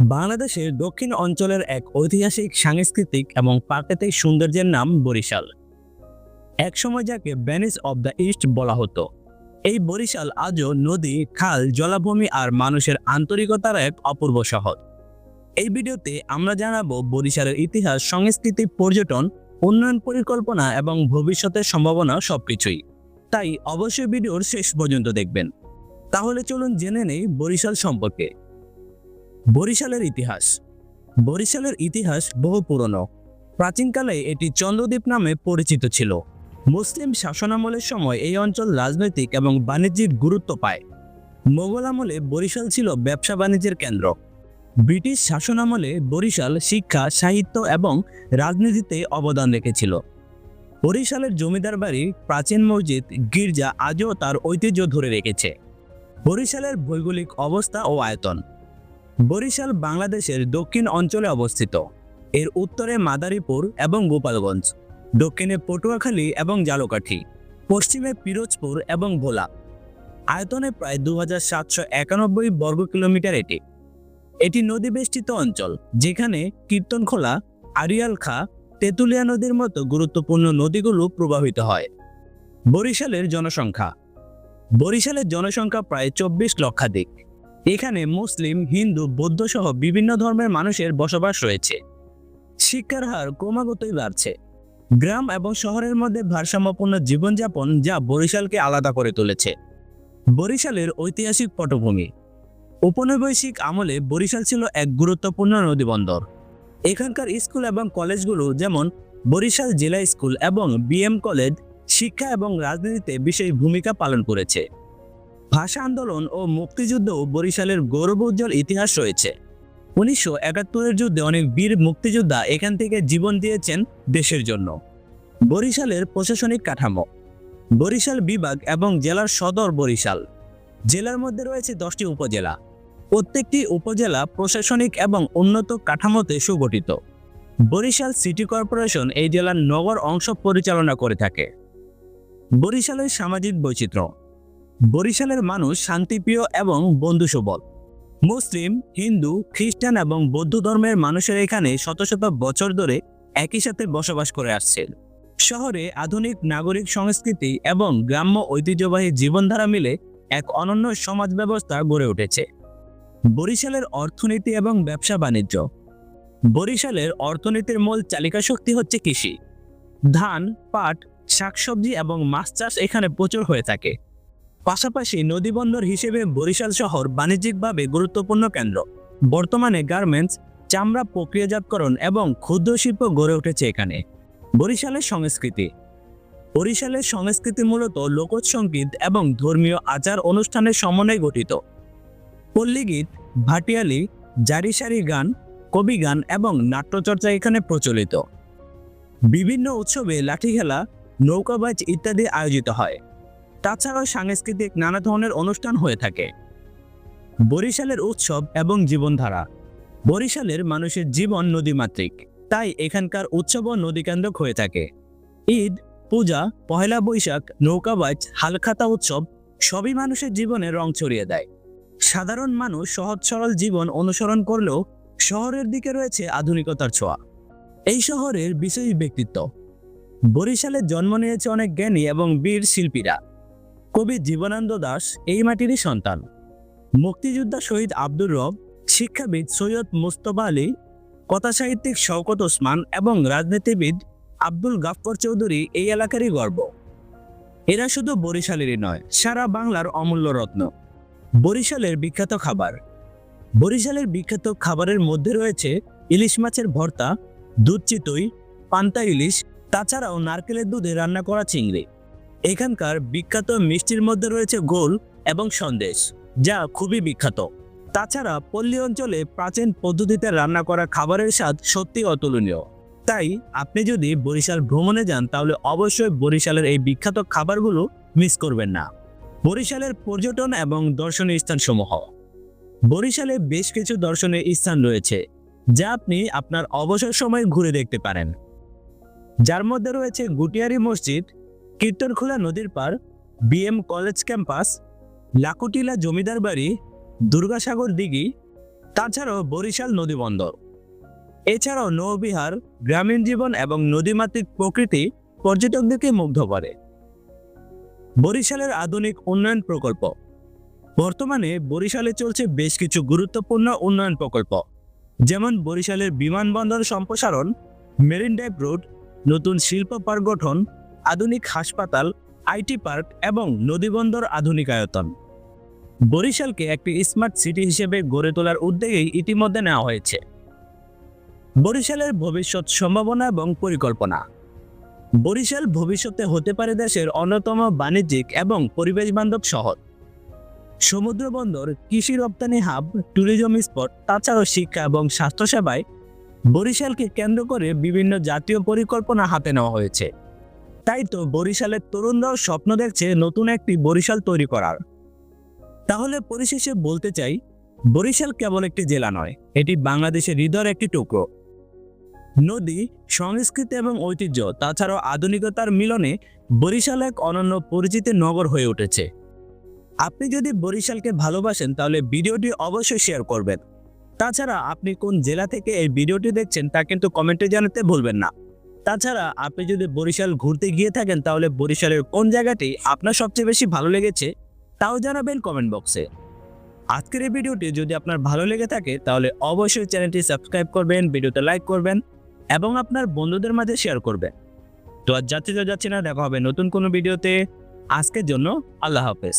বাংলাদেশের দক্ষিণ অঞ্চলের এক ঐতিহাসিক, সাংস্কৃতিক এবং প্রাকৃতিক সৌন্দর্যের নাম বরিশাল। একসময় যাকে ভ্যানিস অব দ্য ইস্ট বলা হতো। এই বরিশাল আজও নদী, খাল, জলাভূমি আর মানুষের আন্তরিকতার এক অপূর্ব শহর। এই ভিডিওতে আমরা জানাব বরিশালের ইতিহাস, সংস্কৃতি, পর্যটন, উন্নয়ন পরিকল্পনা এবং ভবিষ্যতের সম্ভাবনা সবকিছুই। তাই অবশ্যই ভিডিওর শেষ পর্যন্ত দেখবেন। তাহলে চলুন জেনে নেই বরিশাল সম্পর্কে। বরিশালের ইতিহাস। বরিশালের ইতিহাস বহু পুরনো। প্রাচীনকালে এটি চন্দ্রদ্বীপ নামে পরিচিত ছিল। মুসলিম শাসনামলের সময় এই অঞ্চল রাজনৈতিক এবং বাণিজ্যিক গুরুত্ব পায়। মোগল আমলে বরিশাল ছিল ব্যবসা বাণিজ্যের কেন্দ্র। ব্রিটিশ শাসনামলে বরিশাল শিক্ষা, সাহিত্য এবং রাজনীতিতে অবদান রেখেছিল। বরিশালের জমিদার বাড়ি প্রাচীন মসজিদ, গির্জা আজও তার ঐতিহ্য ধরে রেখেছে। বরিশালের ভৌগোলিক অবস্থা ও আয়তন। বরিশাল বাংলাদেশের দক্ষিণ অঞ্চলে অবস্থিত। এর উত্তরে মাদারীপুর এবং গোপালগঞ্জ, দক্ষিণে পটুয়াখালী এবং জালকাঠি, পশ্চিমে পিরোজপুর এবং ভোলা। আয়তনে প্রায় দু হাজার সাতশো একানব্বই বর্গ কিলোমিটার এটি। এটি নদী বেষ্টিত অঞ্চল, যেখানে কীর্তনখোলা আরিয়াল খা তেঁতুলিয়া নদীর মতো গুরুত্বপূর্ণ নদীগুলো প্রবাহিত হয়। বরিশালের জনসংখ্যা। বরিশালের জনসংখ্যা প্রায় চব্বিশ লক্ষাধিক। এখানে মুসলিম, হিন্দু বৌদ্ধ সহ বিভিন্ন ধর্মের মানুষের বসবাস রয়েছে। শিক্ষার হার ক্রমাগতই বাড়ছে। গ্রাম এবং শহরের মধ্যে ভারসাম্যপূর্ণ জীবনযাপন যা বরিশালকে আলাদা করে তুলেছে। বরিশালের ঐতিহাসিক পটভূমি। উপনিবেশিক আমলে বরিশাল ছিল এক গুরুত্বপূর্ণ নদীবন্দর। এখানকার স্কুল এবং কলেজগুলো যেমন বরিশাল জেলা স্কুল এবং বিএম কলেজ শিক্ষা এবং রাজনীতিতে বিশেষ ভূমিকা পালন করেছে। ভাষা আন্দোলন ও মুক্তিযুদ্ধও বরিশালের গৌরবোজ্জ্বল ইতিহাস রয়েছে। উনিশশো একাত্তরের যুদ্ধে অনেক বীর মুক্তিযোদ্ধা এখান থেকে জীবন দিয়েছেন দেশের জন্য। বরিশালের প্রশাসনিক কাঠামো। বরিশাল বিভাগ এবং জেলার সদর বরিশাল। জেলার মধ্যে রয়েছে দশটি উপজেলা। প্রত্যেকটি উপজেলা প্রশাসনিক এবং উন্নত কাঠামোতে সুগঠিত। বরিশাল সিটি কর্পোরেশন এই জেলার নগর অংশ পরিচালনা করে থাকে। বরিশালের সামাজিক বৈচিত্র্য। বরিশালের মানুষ শান্তিপ্রিয় এবং বন্ধুসুবল। মুসলিম, হিন্দু, খ্রিস্টান এবং বৌদ্ধ ধর্মের মানুষের এখানে শত শত বছর ধরে একই সাথে বসবাস করে আসছেন শহরে আধুনিক নাগরিক সংস্কৃতি এবং গ্রাম্য ঐতিহ্যবাহী জীবনধারা মিলে এক অনন্য সমাজ ব্যবস্থা গড়ে উঠেছে। বরিশালের অর্থনীতি এবং ব্যবসা বাণিজ্য। বরিশালের অর্থনীতির মূল চালিকা শক্তি হচ্ছে কৃষি। ধান, পাট, শাকসবজি এবং মাছ চাষ এখানে প্রচুর হয়ে থাকে। পাশাপাশি নদীবন্দর হিসেবে বরিশাল শহর বাণিজ্যিকভাবে গুরুত্বপূর্ণ কেন্দ্র। বর্তমানে গার্মেন্টস, চামড়া প্রক্রিয়াজাতকরণ এবং ক্ষুদ্র শিল্প গড়ে উঠেছে এখানে। বরিশালের সংস্কৃতি। বরিশালের সংস্কৃতি মূলত লোকজ সংগীত এবং ধর্মীয় আচার অনুষ্ঠানের সমন্বয়ে গঠিত। পল্লীগীত, ভাটিয়ালি, জারিসারি গান, কবি গান এবং নাট্যচর্চা এখানে প্রচলিত। বিভিন্ন উৎসবে লাঠি খেলা নৌকাবাজ ইত্যাদি আয়োজিত হয়। তাছাড়াও সাংস্কৃতিক নানা ধরনের অনুষ্ঠান হয়ে থাকে। বরিশালের উৎসব এবং জীবনধারা। বরিশালের মানুষের জীবন নদীমাতৃক। তাই এখানকার উৎসব ও নদীকেন্দ্রক হয়ে থাকে। ঈদ, পূজা, পহেলা বৈশাখ নৌকাবাজ হালখাতা উৎসব সবই মানুষের জীবনে রং ছড়িয়ে দেয়। সাধারণ মানুষ সহজ সরল জীবন অনুসরণ করলেও শহরের দিকে রয়েছে আধুনিকতার ছোঁয়া। এই শহরের বিশেষ ব্যক্তিত্ব। বরিশালে জন্ম নিয়েছে অনেক জ্ঞানী এবং বীর শিল্পীরা। কবি জীবনানন্দ দাস এই মাটিরই সন্তান। মুক্তিযোদ্ধা শহীদ আব্দুর রব, শিক্ষাবিদ সৈয়দ মুস্তফা আলী, কথাসাহিত্যিক শওকত ওসমান এবং রাজনীতিবিদ আব্দুল গাফর চৌধুরী এই এলাকারই গর্ব। এরা শুধু বরিশালেরই নয়, সারা বাংলার অমূল্য রত্ন। বরিশালের বিখ্যাত খাবার। বরিশালের বিখ্যাত খাবারের মধ্যে রয়েছে ইলিশ মাছের ভর্তা, দুধ চিতই, পান্তা ইলিশ, তাছাড়াও নারকেলের দুধে রান্না করা চিংড়ি। এখানকার বিখ্যাত মিষ্টির মধ্যে রয়েছে গোল এবং সন্দেশ, যা খুবই বিখ্যাত। তাছাড়া পল্লী অঞ্চলে প্রাচীন পদ্ধতিতে রান্না করা খাবারের স্বাদ সত্যি অতুলনীয়। তাই আপনি যদি বরিশাল ভ্রমণে যান, তাহলে অবশ্যই বরিশালের এই বিখ্যাত খাবারগুলো মিস করবেন না। বরিশালের পর্যটন এবং দর্শনীয় স্থানসমূহ। বরিশালে বেশ কিছু দর্শনীয় স্থান রয়েছে, যা আপনি আপনার অবসর সময় ঘুরে দেখতে পারেন। যার মধ্যে রয়েছে গুটিয়ারি মসজিদ কীর্তনখোলা নদীর পার বিএম কলেজ ক্যাম্পাস, লাকুটিলা জমিদার বাড়ি, দুর্গাসাগর দিঘি, তাছাড়াও বরিশাল নদী বন্দর। এছাড়াও নৌবিহার, গ্রামীণ জীবন এবং নদীমাতৃক প্রকৃতি পর্যটকদেরকে মুগ্ধ করে। বরিশালের আধুনিক উন্নয়ন প্রকল্প। বর্তমানে বরিশালে চলছে বেশ কিছু গুরুত্বপূর্ণ উন্নয়ন প্রকল্প। যেমন বরিশালের বিমানবন্দর সম্প্রসারণ, মেরিন ড্রাইভ রোড, নতুন শিল্প পার্ক গঠন আধুনিক হাসপাতাল, আইটি পার্ক এবং নদীবন্দর আধুনিকায়তন। বরিশালকে একটি স্মার্ট সিটি হিসেবে গড়ে তোলার উদ্যোগেই ইতিমধ্যে নেওয়া হয়েছে। বরিশালের ভবিষ্যৎ সম্ভাবনা এবং পরিকল্পনা। বরিশাল ভবিষ্যতে হতে পারে দেশের অন্যতম বাণিজ্যিক এবং পরিবেশ বান্ধব শহর। সমুদ্র বন্দর, কৃষি রপ্তানি হাব, ট্যুরিজম স্পট, তাছাড়াও শিক্ষা এবং স্বাস্থ্যসেবায় বরিশালকে কেন্দ্র করে বিভিন্ন জাতীয় পরিকল্পনা হাতে নেওয়া হয়েছে। তাই তো বরিশালের তরুণরাও স্বপ্ন দেখছে নতুন একটি বরিশাল তৈরি করার। তাহলে পরিশেষে বলতে চাই, বরিশাল কেবল একটি জেলা নয়, এটি বাংলাদেশের হৃদয়ের একটি টুকরো। নদী, সংস্কৃতি এবং ঐতিহ্য, তাছাড়াও আধুনিকতার মিলনে বরিশাল এক অনন্য পরিচিতি নগর হয়ে উঠেছে। আপনি যদি বরিশালকে ভালোবাসেন, তাহলে ভিডিওটি অবশ্যই শেয়ার করবেন। তাছাড়া আপনি কোন জেলা থেকে এই ভিডিওটি দেখছেন, তা কিন্তু কমেন্টে জানাতে ভুলবেন না। তাছাড়া আপনি যদি বরিশাল ঘুরতে গিয়ে থাকেন, তাহলে বরিশালের কোন জায়গাটি আপনার সবচেয়ে বেশি ভালো লেগেছে, তাও জানাবেন কমেন্ট বক্সে আজকের এই ভিডিওটি যদি আপনার ভালো লেগে থাকে, তাহলে অবশ্যই চ্যানেলটি সাবস্ক্রাইব করবেন, ভিডিওতে লাইক করবেন, এবং আপনার বন্ধুদের মাঝে শেয়ার করবেন। তো আর যাচ্ছে তো যাচ্ছি না, দেখা হবে নতুন কোনো ভিডিওতে। আজকের জন্য আল্লাহ হাফেজ।